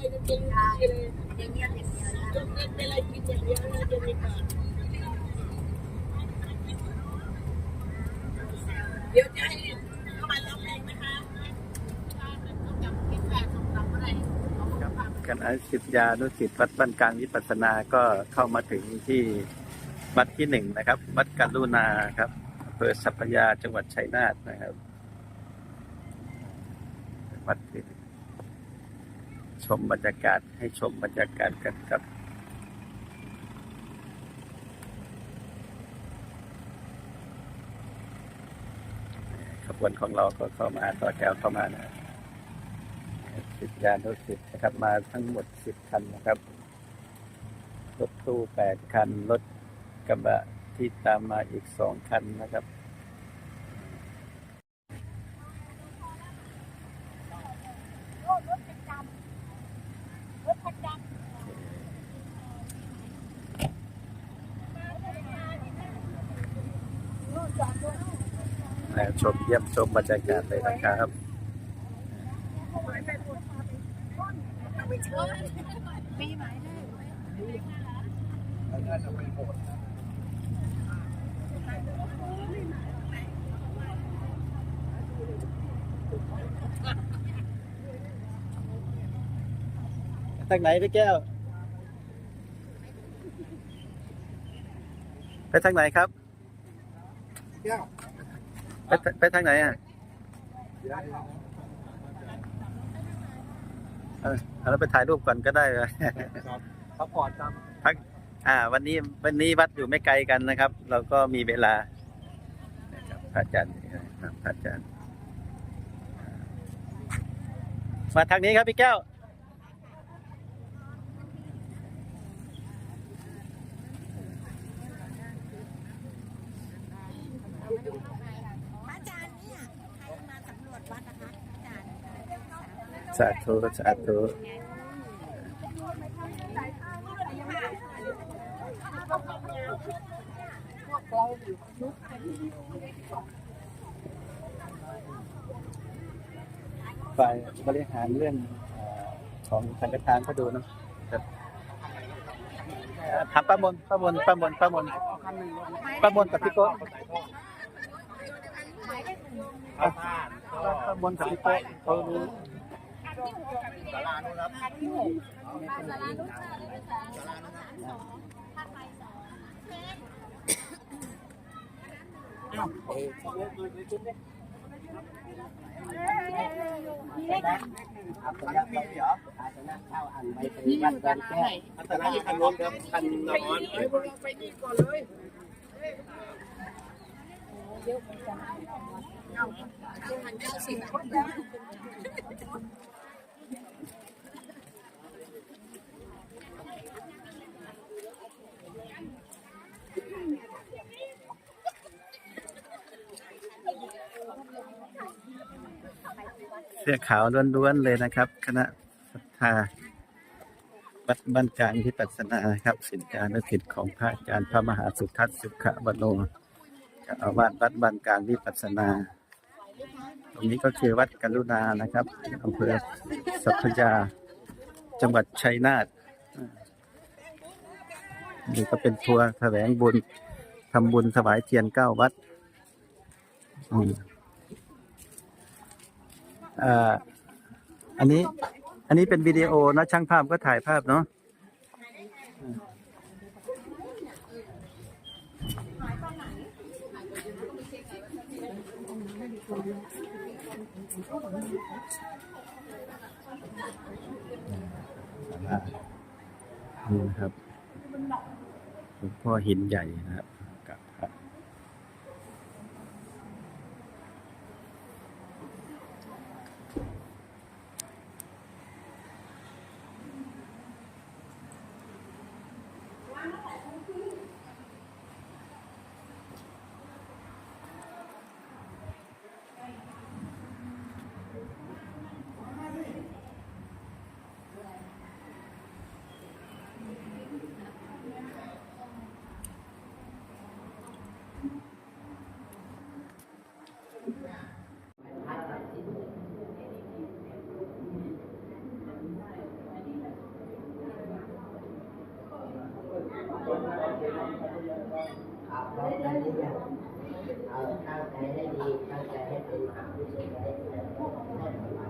เลยจริงๆเลยอย่างเงี้ยอย่างเงี้ยจนเป็นอะไรกินอย่างเดียวเลยจะมีก่อนเดี๋ยวจะให้เข้ามาร้องเพลงนะคะกับพี่แฝดของเราเมื่อไหร่คณะศิษยานุศิษย์วัดบ้านกลางวิปัสสนาก็เข้ามาถึงที่วัดที่หนึ่งนะครับ วัดกรุณาครับอำเภอสัพพยาจังหวัดชัยนาทนะครับวัดที่ มบรรยากาศให้ชมบรรยากาศกันครับขบวนของเราก็เข้ามาต่อแถวเข้ามานะสิบยานรถสิบนะครับ มาทั้งหมดสิบคันนะครับ รถตู้แปดคัน รถกระบะที่ตามมาอีกสองคันนะครับ มา ชมเยี่ยมชมบรรยากาศเลยนะครับทางไหนพี่แก้ว ไปทางไหนครับ แก้ว ไปทไปทางไหนอะเออเราไปถ่ายรูปก่อนก็ได้ครับซัพพอร์ตครับพักอ่า วันนี้วันนี้วัดอยู่ไม่ไกลกันนะครับ เราก็มีเวลานะครับพระอาจารย์ครับพระอาจารย์มาทางนี้ครับพี่แก้ว อาจารย์เนี่ยใครมาสำรวจวัดนะคะอาจารย์ สาธุสาธุฝ่ายบริหารเรื่องเอ่อของสังฆทานก็ดูเนอะครับเอ่อถามป้ามนป้ามนป้ามนป้ามนป้ามนกับพี่โก้อะป้ามนกับพี่โก้เขารู้ สารานุครับนี่อยู่กันไหนอัตราที่คันนู้นครับคันนอนไปนี่ก่อนเลยหันเก้าสิบ เสื้อขาวล้วนๆเลยนะครับ คณะศรัทธาวัดบ้านกลางที่ปัสนาครับสินจานสิทธิ์ของพระอาจารย์พระมหาสุทัศน์สุขวโนจ้าอาวาสวัดบ้านกลางที่ปัสนา ตรงนี้ก็คือวัดกรุณานะครับอำเภอสัพพยาจังหวัดชัยนาทนี่ก็เป็นทัวร์แสวงบุญทำบุญถวายเทียนเก้าวัด อันนี้อันนี้เป็นวิดีโอนะช่างภาพก็ถ่ายภาพเนาะนี่นะครับหลวงพ่อหินใหญ่นะครับ เอาเข้าใจให้ดีเข้าใจให้เป็นความรู้สึกให้เป็น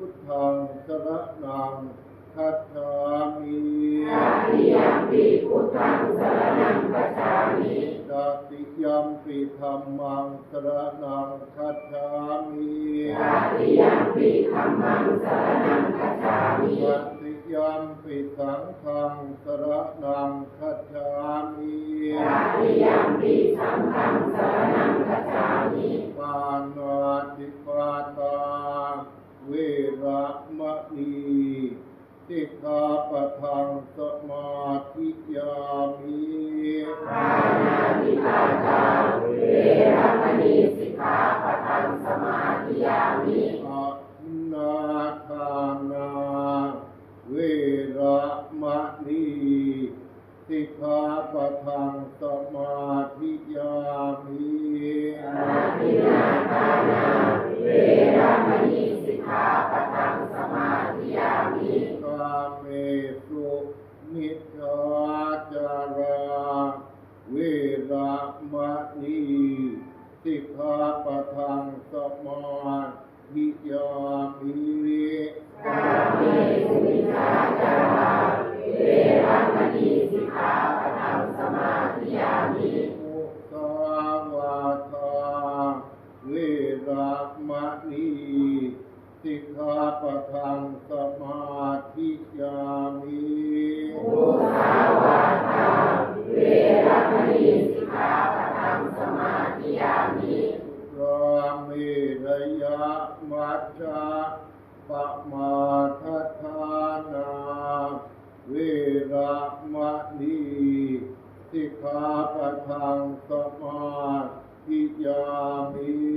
ุท ธังสระนังคัจฉามิตติยัมปิพุทธังสรณังคัจฉามิตติยัมปิธัมมังสระนังคัจฉามิตติยัมปิธัมมังสรณังคัจฉามิตติยัมปิสังฆังสระนังคัจฉามิตติยัมปิสังฆังสรณังคัจฉามิปานาติปาตา เวระมะนีสิกขาปะทังสมาธิยามิปานาติปาตาเวรมณีสิกขาปะทังสมาธิยามิอะนาทานาเวระมะนีสิกขาปะทังสมาธิยามิอาทินาทานา จจาปะมาทัฏฐานาเวรมะนีสิกขาปะทังสมาธิยามี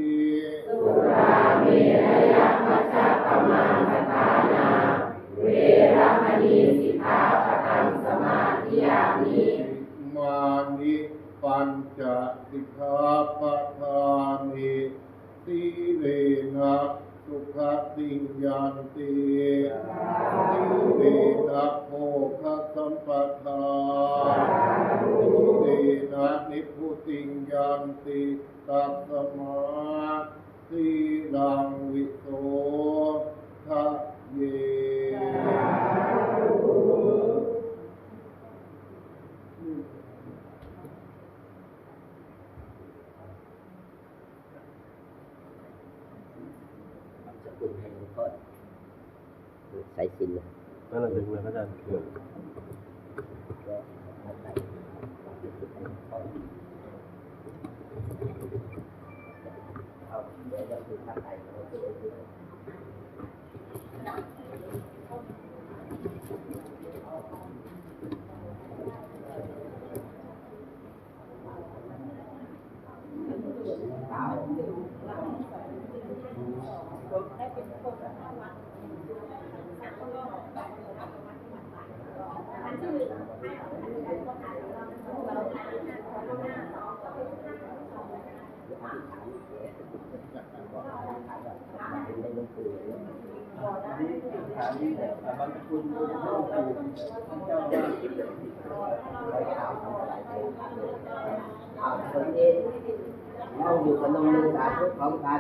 นติตัสสมาสีรังวิโสทะเยสกุลให้หลวงพ่อสายสิญจน์นั่นแหละถึงเลยพระอาจารย์ ก็เอาใส่ให้หลวงพ่อเอาเดี๋ยวจะคือข้างในเราจะได้ดู เอาคนนี้ เราอยู่กับนมมือสาธุพร้อมกัน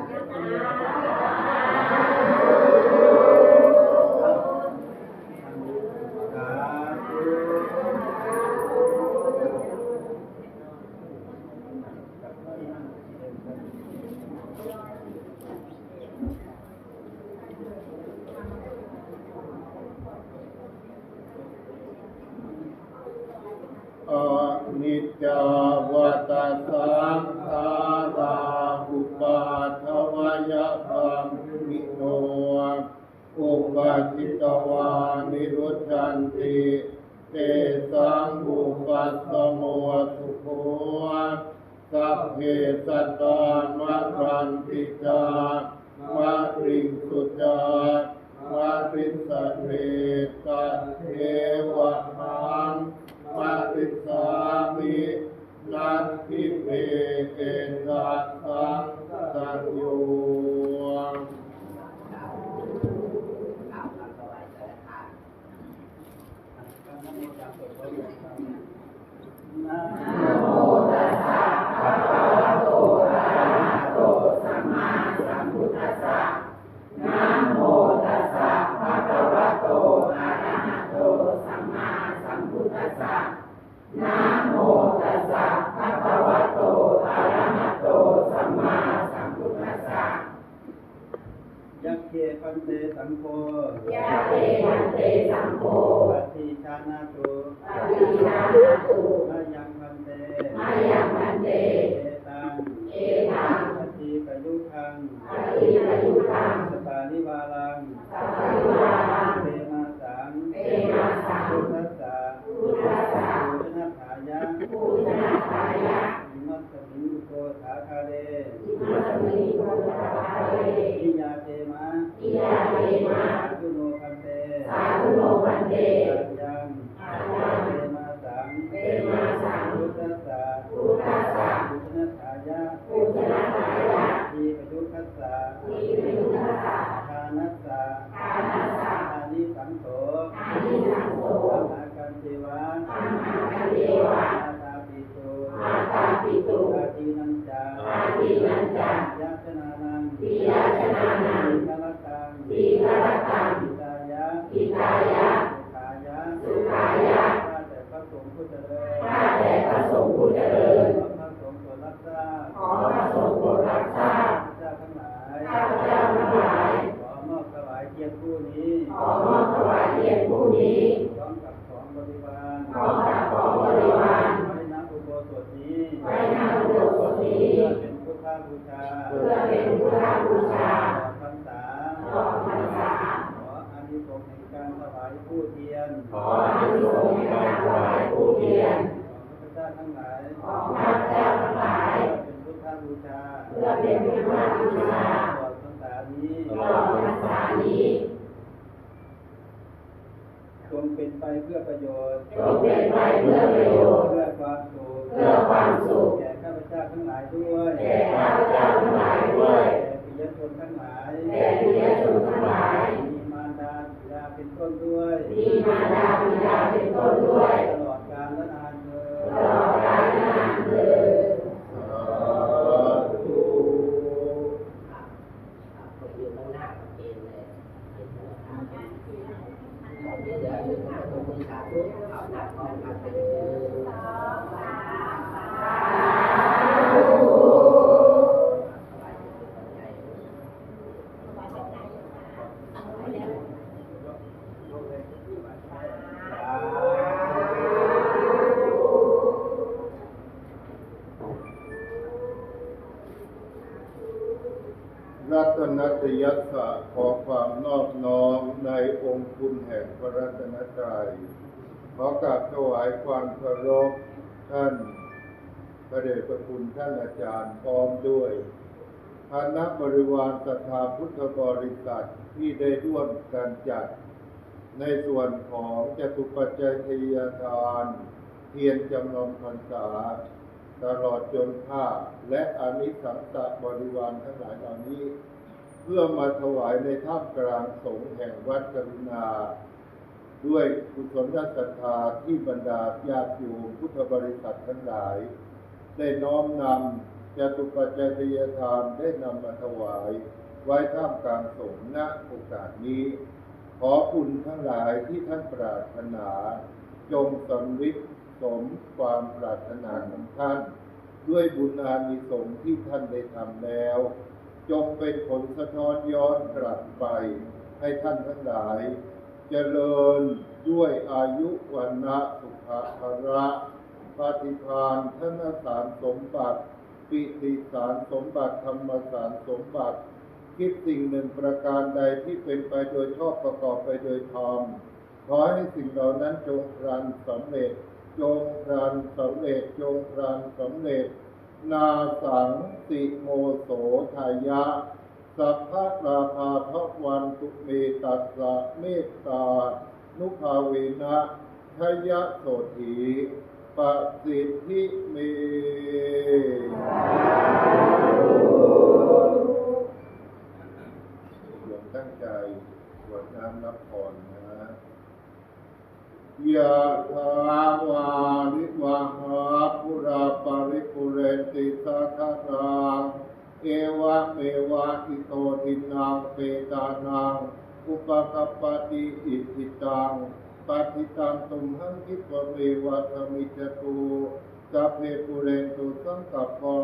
มัสมิโกตะคาเรนิยาเตมะอิยาเตมาสาธุโนคันเตสาธุโนวันเตอายังอายังเตมาสังเตมาสังพุทธัสสะพุทธัสสะปูชนาถายะปูชนาทายะทีปยุคัสสะมีปยุทัสสะทานัสสะทานัสสะอานิสังโสอานิสังโสธรรมากันเทวะอัมหากันเทวะอาตาปิโตอาตาปิตุอาทิทีนันจาอาทินันจา ยัชนานัง ปิยาชนานัง กรตัง สีกรตัง อิตายะ อิตายะ สุขายะ สุขายะ ข้าแต่พระสงฆ์ผู้เจริญ ข้าแต่พระสงฆ์ผู้เจริญ ขอพระสงฆ์โปรดรับทราบ ขอพระสงฆ์โปรดรับทราบ เจ้าทั้งหลาย ข้าพเจ้าทั้งหลาย ขอมอบถวายเทียนผู้นี้ ขอมอบถวายเทียนผู้นี้ พร้อมกับของบริวาร พร้อมกับของบริวาร ไว้ณอุโบ สถนี้ไว้ณอุโบสถนี้เพื่อเป็นพุทธบูชาเพื่อเป็นพุทธบูชาตลอพรรษาตลอดพรรษาขออานิสงส์แห่งการถวายผู้เทียน ขออานิสงส์แห่งการถวายผู้เทียนของข้าพเจ้าทั้งหลายของข้าพเจ้าทั้งหลายเพื่อเป็นพุทธบูชาเพื่อเป็นพุทธบูชาตลอดพรรษานี้ตลอดพรรษานี้จงเป็นไปเพื่อประโยชน์จงเป็นไปเพื่อประโยชน์ ด้วยแก่ข้าพเจ้าทั้งหลายด้วยแก่ปิยชนทั้งหลายแก่ปิยชนทั้งหลาย มีมารดาบิดาเป็นต้นด้วย มีมารดาบิดาเป็นต้นด้วย ตลอดกาลและนานเทอตลอดกาลนานเถิดสาธุคนอยู่ข้างหน้ากับเองเลยเดี๋ยวเดี๋ยวอยู่ตรงมือสาธุเอาหน้าพร้อมกันไปเลย ขอกราบถวายความเคารพท่านพระเดชพระคุณท่านอาจารย์พร้อมด้วยคณะบริวารสถาพุทธบริษัทที่ได้ร่วมการจัด ในส่วนของจตุปัจจัยทยทาน เทียนจำลองพรรษา ตลอดจนผ้าและอนิสังสะบริวารทั้งหลายเหล่านี้ เพื่อมาถวายในท่ามกลางสงฆ์แห่งวัดกรุณา ด้วยกุศลศรัทธาที่บรรดาญาติโยมพุทธบริษัททั้งหลาย ได้น้อมนำจตุปัจจัยทานได้นำมาถวาย ไว้ท่ามกลางสงฆ์ณโอกาสนี้ ขอคุณทั้งหลายที่ท่านปรารถนา จงสำลิดสมความปรารถนาของท่าน ด้วยบุญอานิสงส์ที่ท่านได้ทำแล้ว จงเป็นผลสะท้อนย้อนกลับไปให้ท่านทั้งหลาย เจริญด้วยอายุวันนะสุขภระปฏิภาณธนสารสมบัติ ปิติสารสมบัติธรรมสารสมบัติ คิดสิ่งหนึ่งประการใดที่เป็นไปโดยชอบประกอบไปโดยธรรมขอให้สิ่งเหล่านั้นจงพลันสำเร็จ จงพลันสำเร็จ จงพลันสำเร็จ นาสังสิโมโสทายะ สัพพะราภาพวันตุเมตัสสะเมตตา นุภาเวนะทยะโสถีปสิทธิเมโยมตั้งใจกรวดน้ำรับพรนะยะถาวาริวาหาปุราปริปุเรติสาคารัง เอวะเมวะอิโตทินังเปตานังอุปกปปติอิทิตังปฏิตังตุมหังคิปะเมวะธมิจตุสัพเพปุเรนตุสังกปปา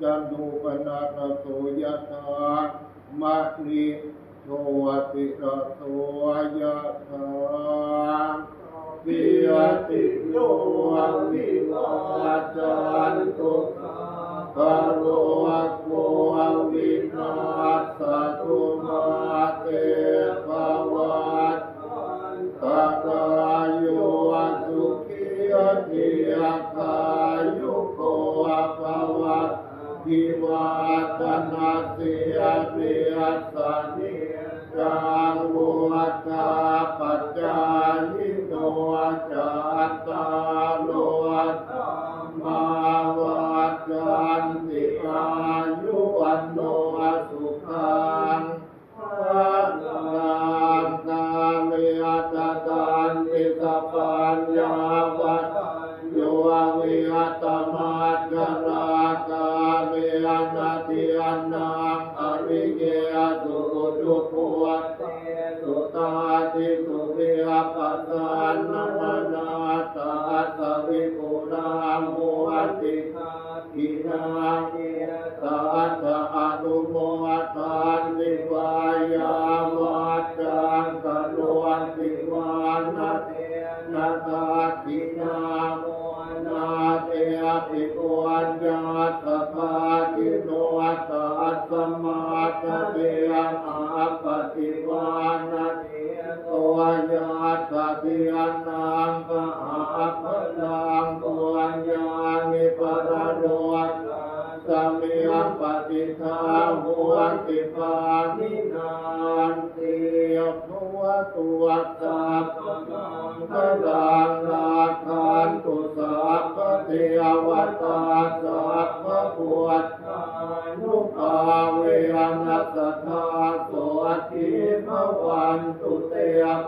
จันโทปนาคโสยะถามะนิโชติระโสยะถาวิยติโยวิวัจจันตุกะ โลโกวินาสตุมาเต นานเตียบตัวตัวสังพะกะดังนาคานตุสัพพะเทวตาสัพพะปวดนุปาเวนัสธาสวัสดิมวันตุเต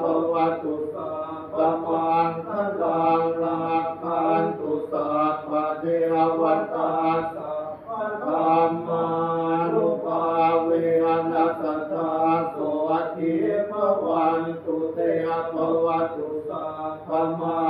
ปวัตุสัพพังกะดางนาคานตุสัพพะเทวตาสัพพะธรรมา ภวตุสัพพมา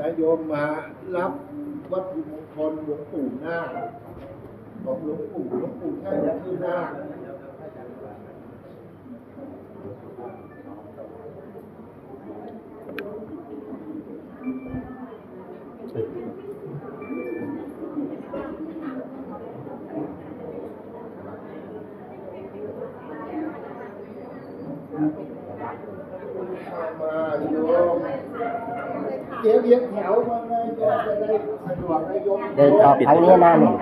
นะโยมมารับวัตถุมงคลหลวงปู่หน้าของหลวงปู่หลวงปู่ท่านชื่อหน้า เดินต่อไปนี้หน้าหนึ่ง